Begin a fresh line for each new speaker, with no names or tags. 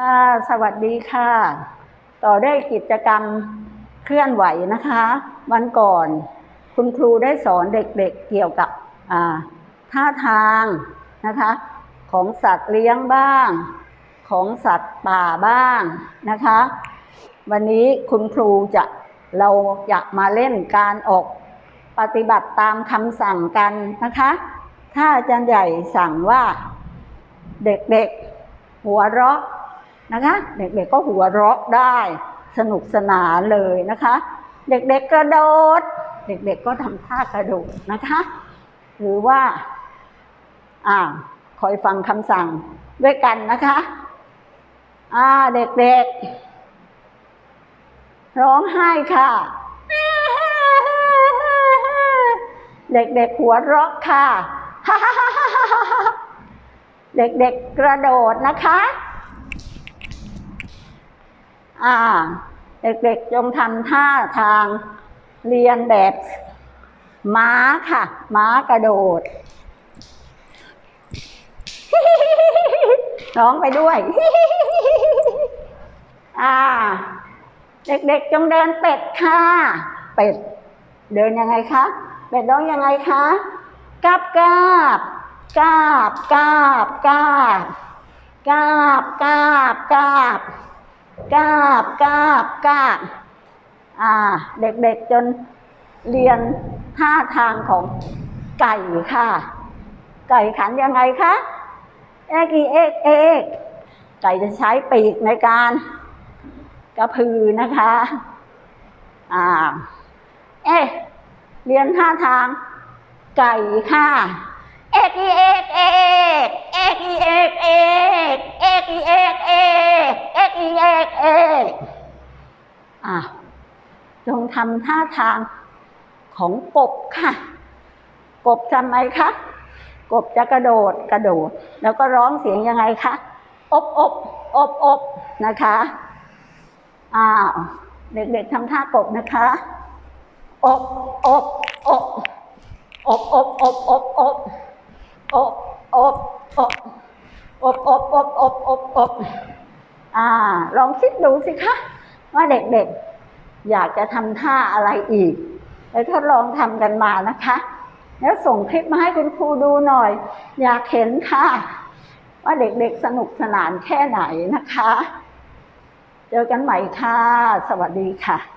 ค่ะ สวัสดีค่ะ ต่อด้วยกิจกรรมเคลื่อนไหวนะคะ วันก่อนคุณครูได้สอนเด็กๆเกี่ยวกับท่าทางนะคะ ของสัตว์เลี้ยงบ้าง ของสัตว์ป่าบ้างนะคะ วันนี้คุณครูจะเราอยากมาเล่นการออกปฏิบัติตามคำสั่งกันนะคะ ถ้าอาจารย์ใหญ่สั่งว่าเด็กๆ หัวเราะ นะคะ เด็กๆก็หัวเราะได้สนุกสนานเลยนะคะ เด็กๆกระโดด เด็กๆก็ทำท่ากระโดดนะคะ หรือว่าอ่าคอยฟังคำสั่งด้วยกันนะคะอ่าเด็กๆ ร้องไห้ค่ะ เด็กๆหัวเราะค่ะ เด็กๆกระโดดนะคะ อ่า เด็กๆจงทำท่าทางเรียนแบบ ม้าค่ะ ม้ากระโดด ร้องไปด้วย อ่า เด็กๆจงเดินเป็ดค่ะ เป็ด เดินยังไงคะ เป็ดร้องยังไงคะกาบกาบกาบกาบกาบกาบกาบกาบ กาบกาบกาบอ่า เด็กๆจนเรียนท่าทางของไก่ค่ะ ไก่ขันยังไงคะเอกอีเอกเอกไก่จะใช้ปีกในการกระพือนะคะอ่าเอ๊ะเรียนท่าทางไก่ค่ะ เอกอีเอกเอกเอกอีเอกเอกเอกอีเอกเอกเอกอีเอกเอก อะจงทำท่าทางของกบค่ะ กบทำไมคะ กบจะกระโดดกระโดด แล้วก็ร้องเสียงยังไงคะ อบอบอบอบนะคะอ้าวเด็กๆทำท่ากบนะคะ อบอบอบอบอบอบอบอบอบอบอบอบอบอบอบอบอบอ่าลองคิดดูสิคะ ว่าเด็กๆ อยากจะทำท่าอะไรอีกแล้วทดลองทำกันมานะคะ แล้วส่งคลิปมาให้คุณครูดูหน่อย อยากเห็นค่ะ ว่าเด็กๆสนุกสนานแค่ไหนนะคะ เจอกันใหม่ค่ะ สวัสดีค่ะ